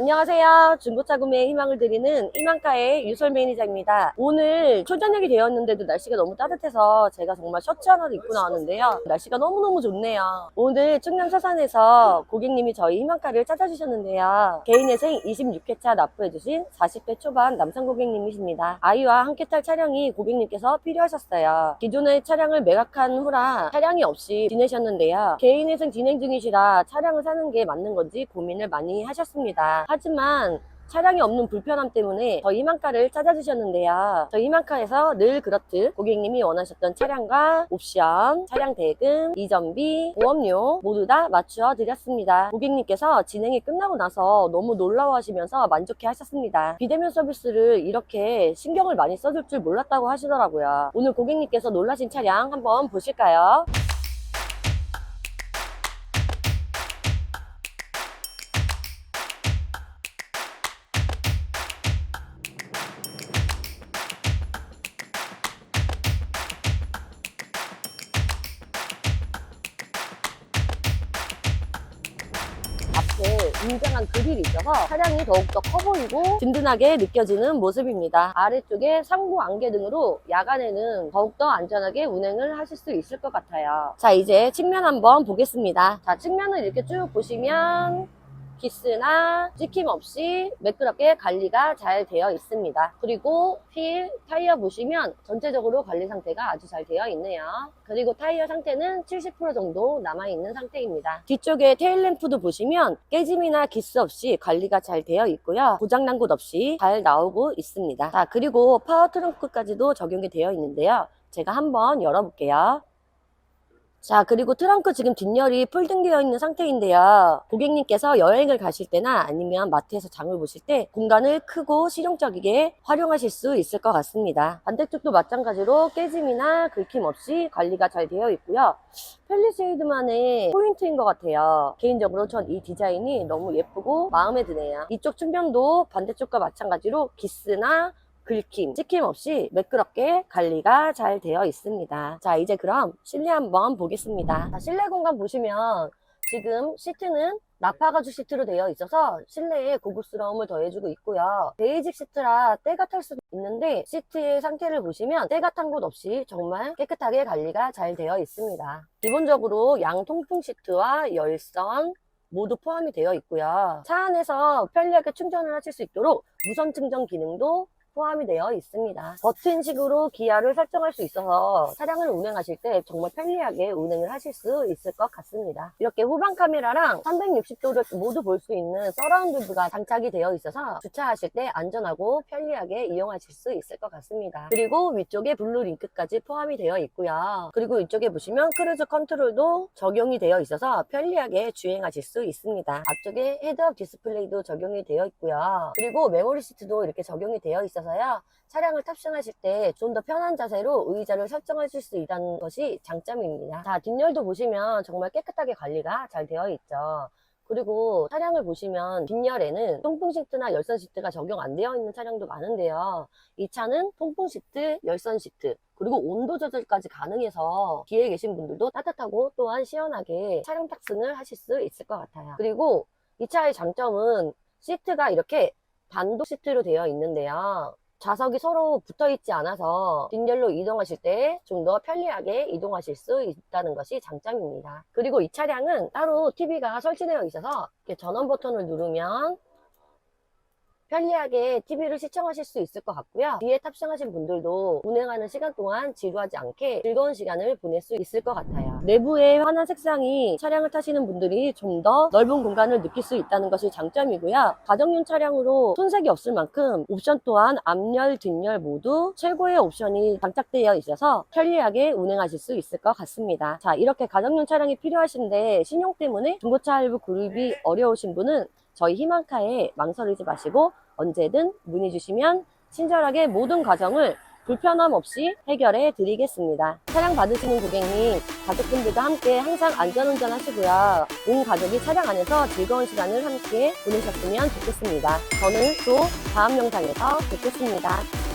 안녕하세요. 중고차 구매에 희망을 드리는 희망가의 유설 매니저입니다. 오늘 초저녁이 되었는데도 날씨가 너무 따뜻해서 제가 정말 셔츠 하나를 입고 나왔는데요. 날씨가 너무너무 좋네요. 오늘 충남 서산에서 고객님이 저희 희망가를 찾아주셨는데요. 개인회생 26회차 납부해주신 40대 초반 남성 고객님이십니다. 아이와 함께 탈 차량이 고객님께서 필요하셨어요. 기존의 차량을 매각한 후라 차량이 없이 지내셨는데요. 개인회생 진행 중이시라 차량을 사는 게 맞는 건지 고민을 많이 하셨습니다. 하지만 차량이 없는 불편함 때문에 저희 희망가를 찾아주셨는데요. 저희 희망가에서 늘 그렇듯 고객님이 원하셨던 차량과 옵션, 차량 대금, 이전비, 보험료 모두 다 맞추어 드렸습니다. 고객님께서 진행이 끝나고 나서 너무 놀라워하시면서 만족해 하셨습니다. 비대면 서비스를 이렇게 신경을 많이 써줄 줄 몰랐다고 하시더라고요. 오늘 고객님께서 놀라신 차량 한번 보실까요? 웅장한 그릴이 있어서 차량이 더욱더 커 보이고 든든하게 느껴지는 모습입니다. 아래쪽에 상부 안개 등으로 야간에는 더욱더 안전하게 운행을 하실 수 있을 것 같아요. 자, 이제 측면 한번 보겠습니다. 자, 측면을 이렇게 쭉 보시면 기스나 찍힘 없이 매끄럽게 관리가 잘 되어 있습니다. 그리고 휠, 타이어 보시면 전체적으로 관리 상태가 아주 잘 되어 있네요. 그리고 타이어 상태는 70% 정도 남아있는 상태입니다. 뒤쪽에 테일램프도 보시면 깨짐이나 기스 없이 관리가 잘 되어 있고요. 고장난 곳 없이 잘 나오고 있습니다. 자, 그리고 파워 트렁크까지도 적용이 되어 있는데요. 제가 한번 열어볼게요. 자, 그리고 트렁크 지금 뒷열이 풀등되어 있는 상태인데요. 고객님께서 여행을 가실 때나 아니면 마트에서 장을 보실 때 공간을 크고 실용적이게 활용하실 수 있을 것 같습니다. 반대쪽도 마찬가지로 깨짐이나 긁힘 없이 관리가 잘 되어 있고요. 펠리세이드만의 포인트인 것 같아요. 개인적으로 전 이 디자인이 너무 예쁘고 마음에 드네요. 이쪽 측면도 반대쪽과 마찬가지로 기스나 긁힘, 찍힘 없이 매끄럽게 관리가 잘 되어 있습니다. 자, 이제 그럼 실내 한번 보겠습니다. 자, 실내 공간 보시면 지금 시트는 나파가죽 시트로 되어 있어서 실내에 고급스러움을 더해주고 있고요. 베이직 시트라 때가 탈 수도 있는데 시트의 상태를 보시면 때가 탄 곳 없이 정말 깨끗하게 관리가 잘 되어 있습니다. 기본적으로 양 통풍 시트와 열선, 모두 포함이 되어 있고요. 차 안에서 편리하게 충전을 하실 수 있도록 무선 충전 기능도 포함이 되어 있습니다. 버튼식으로 기아를 설정할 수 있어서 차량을 운행하실 때 정말 편리하게 운행을 하실 수 있을 것 같습니다. 이렇게 후방 카메라랑 360도를 모두 볼 수 있는 서라운드 뷰가 장착이 되어 있어서 주차하실 때 안전하고 편리하게 이용하실 수 있을 것 같습니다. 그리고 위쪽에 블루 링크까지 포함이 되어 있고요. 그리고 이쪽에 보시면 크루즈 컨트롤도 적용이 되어 있어서 편리하게 주행하실 수 있습니다. 앞쪽에 헤드업 디스플레이도 적용이 되어 있고요. 그리고 메모리 시트도 이렇게 적용이 되어 있어서 요. 차량을 탑승하실 때 좀 더 편한 자세로 의자를 설정하실 수 있다는 것이 장점입니다. 자, 뒷열도 보시면 정말 깨끗하게 관리가 잘 되어 있죠. 그리고 차량을 보시면 뒷열에는 통풍 시트나 열선 시트가 적용 안 되어 있는 차량도 많은데요. 이 차는 통풍 시트, 열선 시트, 그리고 온도 조절까지 가능해서 뒤에 계신 분들도 따뜻하고 또한 시원하게 차량 탑승을 하실 수 있을 것 같아요. 그리고 이 차의 장점은 시트가 이렇게 단독 시트로 되어 있는데요. 좌석이 서로 붙어 있지 않아서 뒷열로 이동하실 때 좀 더 편리하게 이동하실 수 있다는 것이 장점입니다. 그리고 이 차량은 따로 TV가 설치되어 있어서 전원 버튼을 누르면 편리하게 TV를 시청하실 수 있을 것 같고요. 뒤에 탑승하신 분들도 운행하는 시간 동안 지루하지 않게 즐거운 시간을 보낼 수 있을 것 같아요. 내부의 환한 색상이 차량을 타시는 분들이 좀 더 넓은 공간을 느낄 수 있다는 것이 장점이고요. 가정용 차량으로 손색이 없을 만큼 옵션 또한 앞열, 뒷열 모두 최고의 옵션이 장착되어 있어서 편리하게 운행하실 수 있을 것 같습니다. 자, 이렇게 가정용 차량이 필요하신데 신용 때문에 중고차 할부 구입이 어려우신 분은 저희 희망카에 망설이지 마시고 언제든 문의 주시면 친절하게 모든 과정을 불편함 없이 해결해 드리겠습니다. 차량 받으시는 고객님, 가족분들과 함께 항상 안전운전 하시고요. 온 가족이 차량 안에서 즐거운 시간을 함께 보내셨으면 좋겠습니다. 저는 또 다음 영상에서 뵙겠습니다.